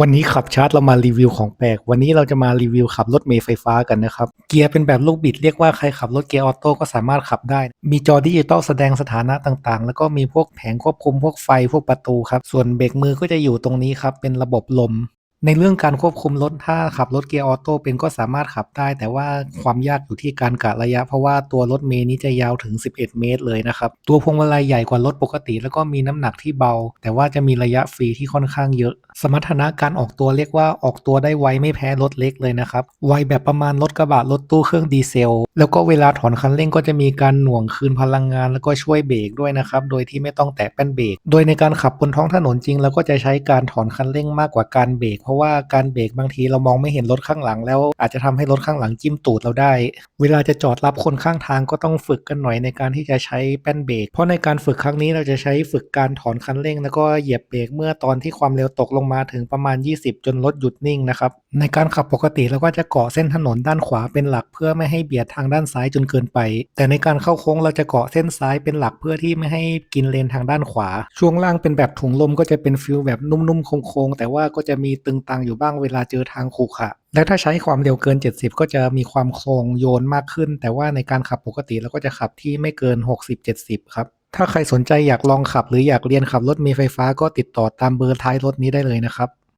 วันนี้ขับชาร์จเรามารีวิวของแปลก วันนี้เราจะมารีวิวขับรถเมล์ไฟฟ้ากันนะครับ เกียร์เป็นแบบลูกบิดเรียกว่าใครขับรถเกียร์ออโต้ก็สามารถขับได้ มีจอดิจิตอลแสดงสถานะต่างๆ แล้วก็มีพวกแผงควบคุมพวกไฟพวกประตูครับ ส่วนเบรกมือก็จะอยู่ตรงนี้ครับ เป็นระบบลม ในเรื่องการควบคุมรถถ้าขับรถเกียร์ออโต้เป็นก็สามารถขับได้ แต่ว่าความยากอยู่ที่การกะระยะ เพราะว่าตัวรถเมย์นี้จะยาวถึง 11 เมตรเลยนะครับ ตัวพวงมาลัยใหญ่กว่ารถปกติ แล้วก็มีน้ำหนักที่เบา แต่ว่าจะมีระยะฟรีที่ค่อนข้างเยอะ สมรรถนะการออกตัวเรียกว่าออกตัวได้ไวไม่แพ้รถเล็กเลยนะครับไวแบบประมาณรถกระบะรถตู้เครื่องดีเซล แล้วก็เวลาถอนคันเร่งก็จะมีการหน่วงคืนพลังงาน แล้วก็ช่วยเบรกด้วยนะครับโดยที่ไม่ต้องแตะแป้นเบรกโดยในการขับบนท้องถนนจริงเราก็จะใช้การถอนคันเร่งมากกว่าการเบรกเพราะว่าการเบรกบางทีเรามองไม่เห็นรถข้างหลัง แล้วอาจจะทำให้รถข้างหลังจิ้มตูดเราได้ เวลาจะจอดรับคนข้างทางก็ต้องฝึกกันหน่อยในการที่จะใช้แป้นเบรก เพราะในการฝึกครั้งนี้เราจะใช้ฝึกการถอนคันเร่ง แล้วก็เหยียบเบรกเมื่อตอนที่ความเร็วตกลงมาถึงประมาณ 20 จนรถหยุดนิ่งนะครับ ในการขับปกติเราก็จะเกาะเส้นถนนด้านขวาเป็นหลักเพื่อไม่ให้เบียดทางด้านซ้ายจนเกินไป แต่ในการเข้าโค้งเราจะเกาะเส้นซ้ายเป็นหลักเพื่อที่ไม่ให้กินเลนทางด้านขวา ช่วงล่างเป็นแบบถุงลมก็จะเป็นฟิลแบบนุ่มๆโค้งๆแต่ว่าก็จะมีตึงตังอยู่บ้างเวลาเจอทางขรุขระและถ้าใช้ความเร็วเกิน 70 ก็จะมีความโค้งโยนมากขึ้น แต่ว่าในการขับปกติเราก็จะขับที่ไม่เกิน 60-70 ครับ ถ้าใครสนใจอยากลองขับหรืออยากเรียนขับรถมีไฟฟ้าก็ติดต่อตามเบอร์ท้ายรถนี้ได้เลยนะครับ